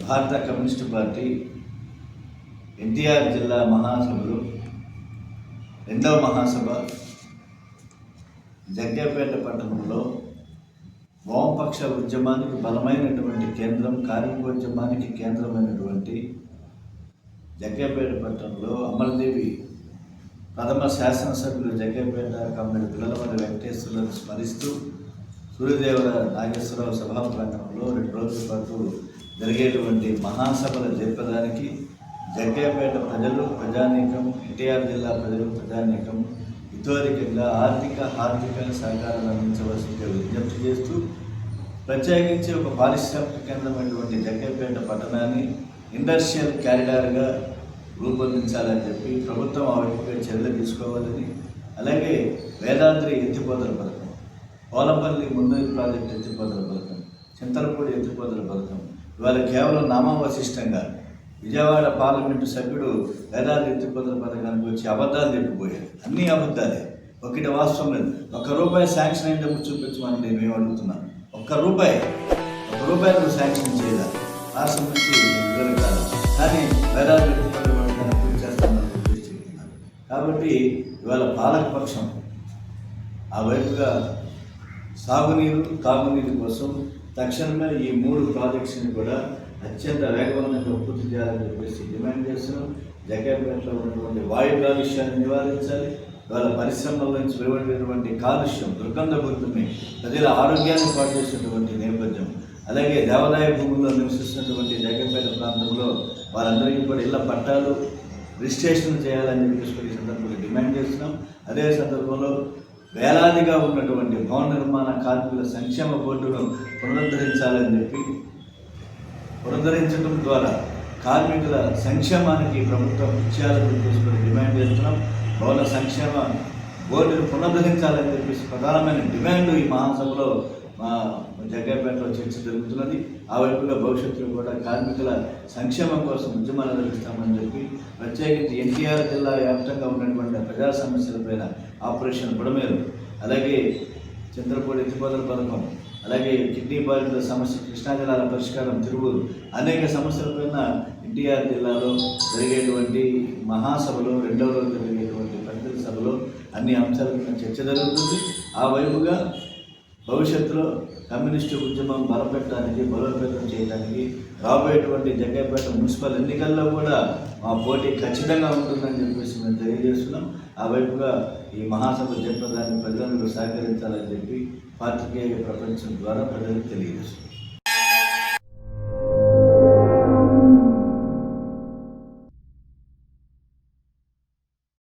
భారత communist party NTR జిల్లా మహాసభలు రెండవ మహాసభ జగ్గపేట పట్టణంలో వామపక్ష ఉద్యమానికి బలమైనటువంటి కేంద్రం కార్మికోద్యమానికి కేంద్రమైనటువంటి జగ్గపేట పట్టణంలో అమరదేవి ప్రథమ శాసనసభ్యులు జగ్గేపేట పిల్లల పిల్లలమల్లి వెంకటేశ్వరులను స్మరిస్తూ సూర్యదేవర నాగేశ్వరరావు సభా ప్రాంగణంలో రెండు రోజుల పాటు జరిగేటువంటి మహాసభలు జరపడానికి జగ్గయ్యపేట ప్రజలు ప్రజానీకం ఎన్టీఆర్ జిల్లా ప్రజలు ప్రజానీకం ఇతోరికంగా ఆర్థిక ఆర్థిక సహకారం అందించవలసిందిగా విజ్ఞప్తి చేస్తూ ప్రత్యేకించి ఒక పారిశ్రామిక కేంద్రమైనటువంటి జగ్గయ్యపేట పట్టణాన్ని ఇండస్ట్రియల్ క్యారిడార్గా రూపొందించాలని చెప్పి ప్రభుత్వం ఆ వైపుగా చర్యలు తీసుకోవాలని అలాగే వేదాద్రి ఎత్తిపోతల పథకం పోలపల్లి ప్రాజెక్టు ఎత్తిపోతల పథకం చింతలపూడి ఎత్తిపోతల పథకం. ఇవాళ కేవలం నామావశిష్టంగా విజయవాడ పార్లమెంటు సభ్యుడు వేదాద్రి ఎత్తిపోతల పథకానికి వచ్చి అబద్ధాలు చెప్పిపోయారు. అన్నీ అబద్ధాలే. ఒకటి వాస్తవం లేదు. ఒక్క రూపాయి శాంక్షన్ అయినప్పుడు చూపించమని నేను మేము అడుగుతున్నాను ఒక్క రూపాయి. ఒక రూపాయి నువ్వు శాంక్షన్ చేయాలి. రాష్ట్రం నుంచి కాదు. కానీ వేదాద్రి ఎత్తిపోతల పథకాన్ని పూర్తి చేస్తామని కాబట్టి ఇవాళ పాలకపక్షం ఆ వైపుగా సాగునీరు తాగునీరు కోసం తక్షణమే ఈ మూడు ప్రాజెక్ట్స్ని కూడా అత్యంత వేగవంతంగా పూర్తి చేయాలని చెప్పేసి డిమాండ్ చేస్తున్నాం. జగ్గేపేటలో ఉన్నటువంటి వాయు కాలుష్యాన్ని నివారించాలి. వాళ్ళ పరిశ్రమల నుంచి వెలువడినటువంటి కాలుష్యం దుర్గంధభూతమే ప్రజల ఆరోగ్యాన్ని పాటు చేసినటువంటి నేపథ్యం. అలాగే దేవాదాయ భూముల్లో నివసిస్తున్నటువంటి జగ్గంపేట ప్రాంతంలో వారందరికీ కూడా ఇళ్ళ పట్టాలు రిజిస్ట్రేషన్ చేయాలని చెప్పేసి ఈ సందర్భంలో డిమాండ్ చేస్తున్నాం. అదే సందర్భంలో వేలాదిగా ఉన్నటువంటి భవన నిర్మాణ కార్మికుల సంక్షేమ బోర్డును పునరుద్ధరించాలని చెప్పి పునరుద్ధరించడం ద్వారా కార్మికుల సంక్షేమానికి ప్రభుత్వం ఇచ్చేయాలని తీసుకుని డిమాండ్ చేస్తున్నాం. భవన సంక్షేమ బోర్డును పునరుద్ధరించాలని చెప్పేసి ప్రధానమైన డిమాండ్ ఈ మహాసభలో మా జగ్గపేటలో చర్చ జరుగుతున్నది. ఆ వైపుగా భవిష్యత్తులో కూడా కార్మికుల సంక్షేమం కోసం ఉద్యమాలు నిర్వహిస్తామని చెప్పి ప్రత్యేకించి ఎన్టీఆర్ జిల్లా వ్యాప్తంగా ఉన్నటువంటి ప్రజా సమస్యలపైన ఆపరేషన్ బుడమేరు అలాగే చంద్రపూడి ఎత్తిపోతల పథకం అలాగే కిడ్నీ బాధితుల సమస్య కృష్ణా జిల్లాల పరిష్కారం తిరుగుదు అనేక సమస్యలపైన ఎన్టీఆర్ జిల్లాలో జరిగేటువంటి మహాసభలో రెండవ రోజు జరిగేటువంటి ప్రతినిధి సభలో అన్ని అంశాల చర్చ జరుగుతుంది. ఆ వైపుగా భవిష్యత్తులో కమ్యూనిస్టు ఉద్యమం బలపెట్టడానికి బలోపేతం చేయడానికి రాబోయేటువంటి జగ్గైపేట మున్సిపల్ ఎన్నికల్లో కూడా మా పోటీ ఖచ్చితంగా ఉంటుందని చెప్పేసి మేము తెలియజేస్తున్నాం. ఆ వైపుగా ఈ మహాసభ జరపడానికి ప్రజలందరూ సహకరించాలని చెప్పి పాత్రికేయ ప్రపంచం ద్వారా ప్రజలకు తెలియజేస్తున్నాం.